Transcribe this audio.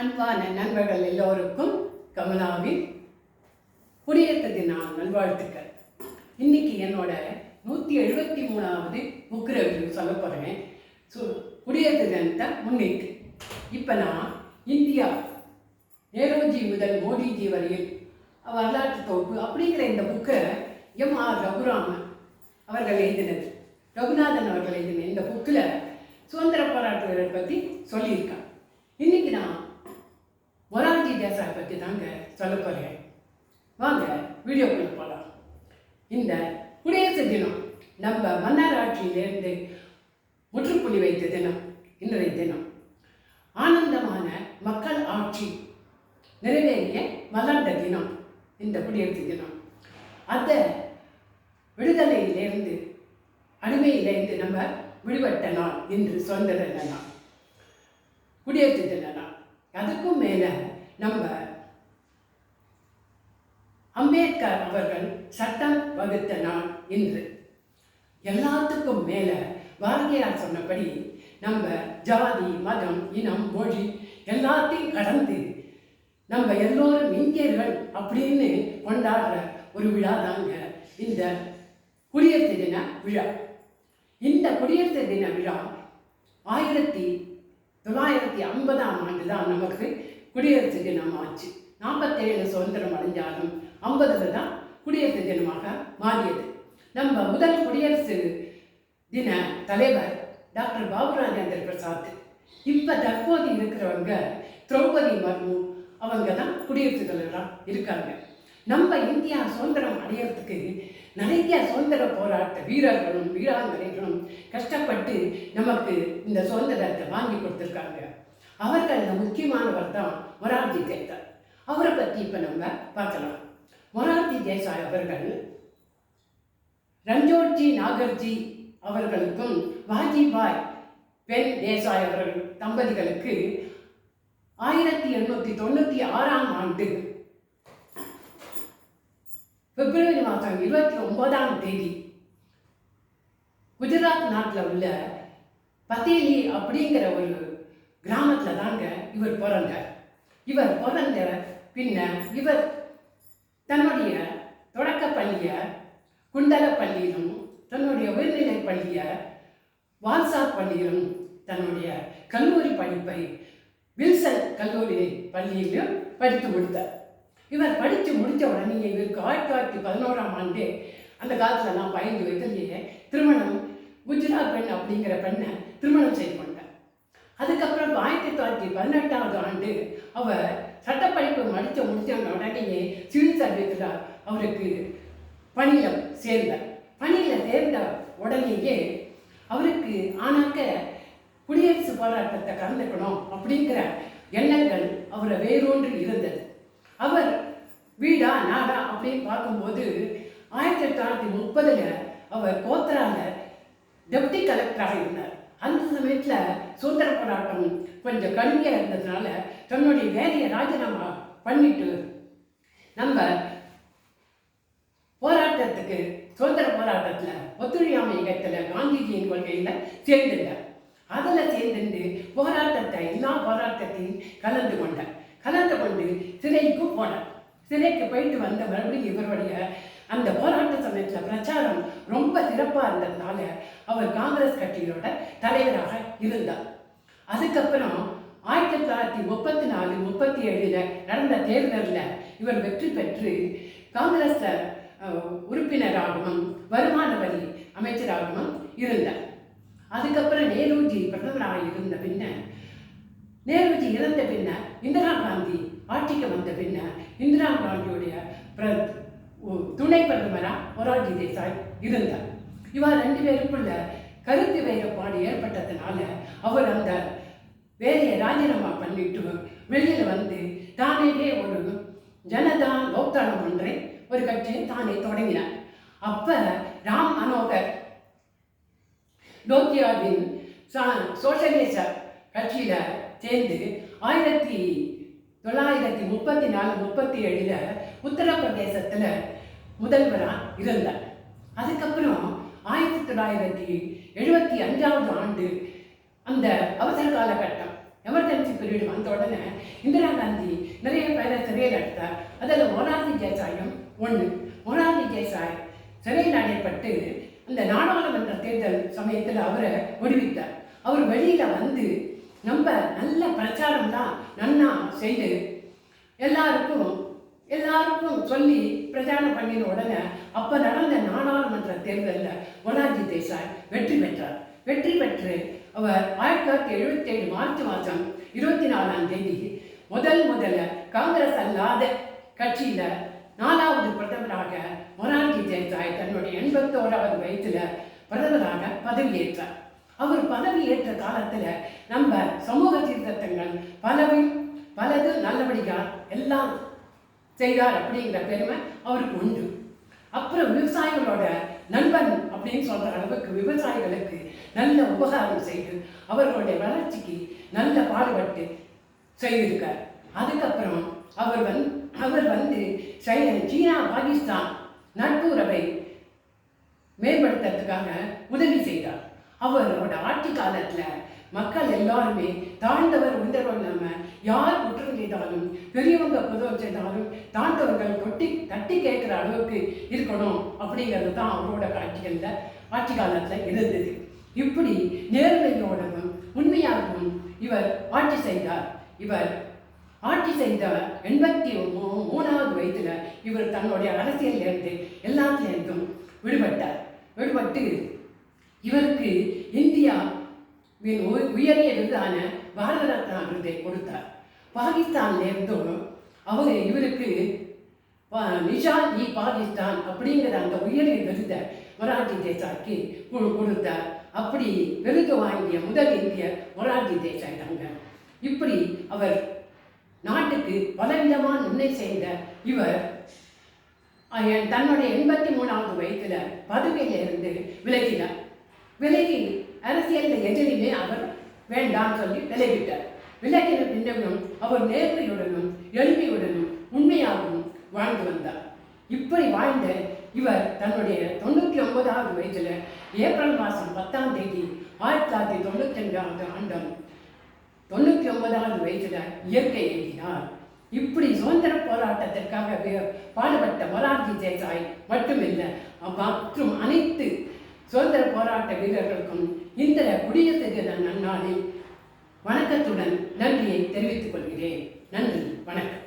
அன்பான நண்பர்கள் எல்லோருக்கும் கமலாவின் குடியேற்ற தின நல்வாழ்த்துக்கள். இன்னைக்கு என்னோட நூற்றி எழுபத்தி மூணாவது புக் ரிவ்யூ சொல்ல போகிறேன் ஸோ குடியேற்ற தினத்தை முன்னிட்டு. இப்போ நான் இந்தியா நேருஜி முதல் மோடிஜி வரையில் வரலாற்று தொகுப்பு அப்படிங்கிற இந்த புக்கை எம் ஆர் ரகுராமன் அவர்கள் எழுதினது. ரகுநாதன் அவர்கள் எழுதின இந்த புக்கில் சுதந்திர போராட்ட வீரர் பற்றி சொல்லியிருக்காங்க இன்னைக்கு நான் பற்றி தாங்க சொல்ல போகிறேன் வாங்க வீடியோக்குள்ளே போகலாம் இந்த குடியரசு தினம் நம்ம மன்னர் ஆட்சியிலிருந்து முற்றுப்புள்ளி வைத்த தினம் இன்றைய தினம். ஆனந்தமான மக்கள் ஆட்சி நிறைவேறிய மலர்ந்த தினம் இந்த குடியரசு தினம். அந்த விடுதலையிலிருந்து அடிமையிலிருந்து நம்ம விடுபட்ட நாள் என்று சுதந்திர நாள் குடியரசு தின நாள் அதுக்கும் மேலே நம்ம அம்பேத்கர் அவர்கள் சட்டம் வகுத்த நாள் இன்று. எல்லாத்துக்கும் மேலே பாரதியார் சொன்னபடி நம்ம ஜாதி மதம் இனம் மொழி எல்லாத்தையும் கடந்து நம்ம எல்லோரும் இந்தியர்கள் அப்படின்னு கொண்டாடுற ஒரு விழா தாங்க இந்த குடியரசு தின விழா. இந்த குடியரசு தின விழா ஆயிரத்தி தொள்ளாயிரத்தி ஐம்பதாம் ஆண்டு தான் நமக்கு குடியரசு தினம் ஆச்சு. நாற்பத்தேழு சுதந்திரம் அடைஞ்சாலும் ஐம்பதுல தான் குடியரசு தினமாக மாறியது. நம்ம முதல் குடியரசு தின தலைவர் டாக்டர் பாபு ராஜேந்திர பிரசாத். இப்போ தற்போது இருக்கிறவங்க திரௌபதி மர்மு அவங்க தான் குடியரசு தலைவராக இருக்காங்க. நம்ம இந்தியா சுதந்திரம் அடையிறதுக்கு நிறைய சுதந்திர போராட்ட வீரர்களும் வீராங்கனைகளும் கஷ்டப்பட்டு நமக்கு இந்த சுதந்திரத்தை வாங்கி கொடுத்துருக்காங்க. அவர்களில் முக்கியமானவர் தான் மொரார்ஜி தேசாய் அவரை பற்றி இப்போ நம்ம பார்க்கலாம். மொரார்ஜி தேசாய் அவர்கள் ரஞ்சோட்ஜி நாகர்ஜி அவர்களுக்கும் வாஜிபாய் பெண் தேசாய் அவர்கள் தம்பதிகளுக்கு ஆயிரத்தி எண்ணூற்றி தொண்ணூற்றி ஆறாம் ஆண்டு பிப்ரவரி மாதம் இருபத்தி ஒன்பதாம் தேதி குஜராத் நாட்டில் உள்ள பத்தேலி அப்படிங்கிற ஒரு கிராமத்தில் தாங்க இவர் பிறந்தார். இவர் பிறந்த பின்ன இவர் தன்னுடைய தொடக்க பள்ளியை குண்டல பள்ளியிலும் தன்னுடைய உயர்நிலை பள்ளியை வால்சாத் பள்ளியிலும் தன்னுடைய கல்லூரி படிப்பை வில்சன் கல்லூரி பள்ளியிலும் படித்து முடித்தார். இவர் படித்து முடித்த உடனே இவருக்கு ஆயிரத்தி தொள்ளாயிரத்தி பதினோராம் ஆண்டு அந்த காலத்தில் நான் பயந்து வயதிலேயே திருமணம் குஜராத் பெண் அப்படிங்கிற பெண்ணை திருமணம் செய்து கொண்டார். அதுக்கப்புறம் ஆயிரத்தி தொள்ளாயிரத்தி பதினெட்டாவது ஆண்டு அவர் சட்டப்படிப்பு மடித்த முடித்த உடனேயே சிவில் சர்வீஸில் அவருக்கு பணியில் சேர்ந்தார் பணியில் சேர்ந்த உடனேயே அவருக்கு ஆனாக்க குடியரசு போராட்டத்தை கலந்துக்கணும் அப்படிங்கிற எண்ணங்கள் அவரை வேறொன்று இருந்தது. அவர் வீடா நாடா அப்படின்னு பார்க்கும்போது ஆயிரத்தி தொள்ளாயிரத்தி முப்பதுல அவர் கோத்தரால டெப்டி கலெக்டராக இருந்தார். அந்த சமயத்தில் சுதந்திர போராட்டம் கொஞ்சம் கடுமையாக இருந்ததுனால தன்னுடைய வேலையை ராஜினாமா பண்ணிட்டு நம்ம போராட்டத்துக்கு சுதந்திர போராட்டத்தில் ஒத்துழையாமை இயக்கத்தில் காந்திஜியின் கொள்கையில் சேர்ந்துட்டார் அதில் சேர்ந்துட்டு போராட்டத்தை எல்லா போராட்டத்தையும் கலந்து கொண்டார் கலந்து கொண்டு சிறைக்கும் போனார். சிறைக்கு போயிட்டு வந்த மறுபடியும் இவருடைய அந்த போராட்ட சமயத்தில் பிரச்சாரம் ரொம்ப சிறப்பாக இருந்ததுனால அவர் காங்கிரஸ் கட்சியோட தலைவராக இருந்தார். அதுக்கப்புறம் ஆயிரத்தி தொள்ளாயிரத்தி முப்பத்தி நாலு முப்பத்தி ஏழில் நடந்த தேர்தலில் இவர் வெற்றி பெற்று காங்கிரஸ் உறுப்பினராகவும் வருமான வரி அமைச்சராகவும் இருந்தார். அதுக்கப்புறம் நேருஜி பிரதமராக இருந்த பின்ன நேருஜி இறந்த பின்ன இந்திரா காந்தி ஆட்சிக்கு வந்த பின்ன இந்திரா காந்தியுடைய பிர துணை பிரதமராக மொரார்ஜி தேசாய் இருந்தார். இவர் ரெண்டு பேருக்குள்ள கருத்து வேறுபாடு ஏற்பட்டதுனால அவர் அந்த வேலையை ராஜினாமா பண்ணிட்டு வெளியில் வந்து தானே ஒரு ஜனதா லோக்தளம் ஒன்றை ஒரு கட்சியை தானே தொடங்கினார். அப்ப ராம் மனோகர் லோக்கியாவின் சோசியலிச கட்சியில சேர்ந்து ஆயிரத்தி தொள்ளாயிரத்தி முப்பத்தி நாலு முப்பத்தி ஏழில் உத்தரப்பிரதேசத்தில் முதல்வராக இருந்தார். அதுக்கப்புறம் ஆயிரத்தி தொள்ளாயிரத்தி எழுபத்தி அஞ்சாவது ஆண்டு அந்த அவசர காலகட்டம் எமர்ஜென்சி பீரியட் வந்த உடனே இந்திரா காந்தி நிறைய பேரை சிறையில் எடுத்தார். அதில் மொரார்ஜி தேசாயும் ஒன்று மொரார்ஜி தேசாய் சிறையில் அடைப்பட்டு அந்த நாடாளுமன்ற தேர்தல் சமயத்தில் அவரை விடுவித்தார். அவர் வெளியில் வந்து நம்ம நல்ல பிரச்சாரம் தான் நன்னா செய்து எல்லாருக்கும் எல்லாருக்கும் சொல்லி பிரச்சாரம் பண்ணின உடனே அப்போ நடந்த நாடாளுமன்ற தேர்தலில் மொரார்ஜி தேசாய் வெற்றி பெற்றார். வெற்றி பெற்று அவர் ஆயிரத்தி தொள்ளாயிரத்தி எழுபத்தி ஏழு மார்ச் மாதம் இருபத்தி நாலாம் தேதி முதல் முதல்ல காங்கிரஸ் அல்லாத கட்சியில நாலாவது பிரதமராக மொரார்ஜி தேசாய் தன்னுடைய எண்பத்தோராவது வயதுல பிரதமராக பதவியேற்றார். அவர் பதவியேற்ற காலத்துல நம்ம சமூக சீர்திருத்தங்கள் பலவும் பலது நல்லபடியாக எல்லாம் செய்தார் அப்படிங்கிற பெருமை அவருக்கு உண்டு. அப்புறம் விவசாயிகளோட நண்பன் அப்படின்னு சொல்ற அளவுக்கு விவசாயிகளுக்கு நல்ல உபகாரம் செய்து அவர்களுடைய வளர்ச்சிக்கு நல்ல பாடுபட்டு செய்திருக்கார். அதுக்கப்புறம் அவர் வந் அவர் வந்து சீனா பாகிஸ்தான் நட்புறவை மேம்படுத்துறதுக்காக உதவி செய்தார். அவரோட ஆட்சி காலத்தில் மக்கள் எல்லாருமே தாழ்ந்தவர் உயர்வர் இல்லாம யார் குற்றம் செய்தாலும் பெரியவங்க புதவம் செய்தாலும் தாழ்ந்தவர்கள் தொட்டி தட்டி கேட்கிற அளவுக்கு இருக்கணும் அப்படிங்கிறது தான் அவரோட காட்சிகளில் ஆட்சி காலத்துல இருந்தது. இப்படி நேர்மையோடவும் உண்மையாகவும் இவர் ஆட்சி செய்தார். இவர் ஆட்சி செய்த எண்பத்தி மூணாவது வயதுல இவர் தன்னுடைய அரசியல் இருந்து எல்லாத்திலிருந்தும் விடுபட்டார். விடுபட்டு இவருக்கு இந்தியா உயரிய விருதான பாரத ரத்னா விருதை கொடுத்தார். பாகிஸ்தான்லேருந்தும் அவர் அவங்க இவருக்கு பா- நிஷான் இ பாகிஸ்தான் அப்படிங்கிற அந்த உயரிய விருதை மொரார்ஜி தேசாய்க்கு கொடுத்தார். அப்படி விருது வாங்கிய முதல் இந்திய மொரார்ஜி தேசாய் தாங்க. இப்படி அவர் நாட்டுக்கு பலவிதமான நன்மை செய்த இவர் தன்னுடைய எண்பத்தி மூணாவது வயதில் பதவியிலிருந்து விலகினார். விலகி அரசியலில் எதிரிலே அவர் வேண்டாம் சொல்லி விலகிட்டார் விலகின பின்னரும் அவர் நேர்மையுடனும் எளிமையுடனும் உண்மையாகவும் வாழ்ந்து வந்தார். இப்படி வாழ்ந்த இவர் தன்னுடைய தொண்ணூற்றி ஒன்பதாவது வயதில் ஏப்ரல் மாதம் பத்தாம் தேதி ஆயிரத்தி தொள்ளாயிரத்தி தொண்ணூற்றி ரெண்டாவது ஆண்டம் தொண்ணூற்றி ஒன்பதாவது வயதில் இயற்கை எழுதினார் இப்படி சுதந்திர போராட்டத்திற்காக பாடுபட்ட மொரார்ஜி தேசாய் மட்டுமில்லை மற்றும் அனைத்து சுதந்திர போராட்ட வீரர்களுக்கும் இந்த குடியரசு தின நன்னாளில் வணக்கத்துடன் நன்றியை தெரிவித்துக் கொள்கிறேன். நன்றி வணக்கம்.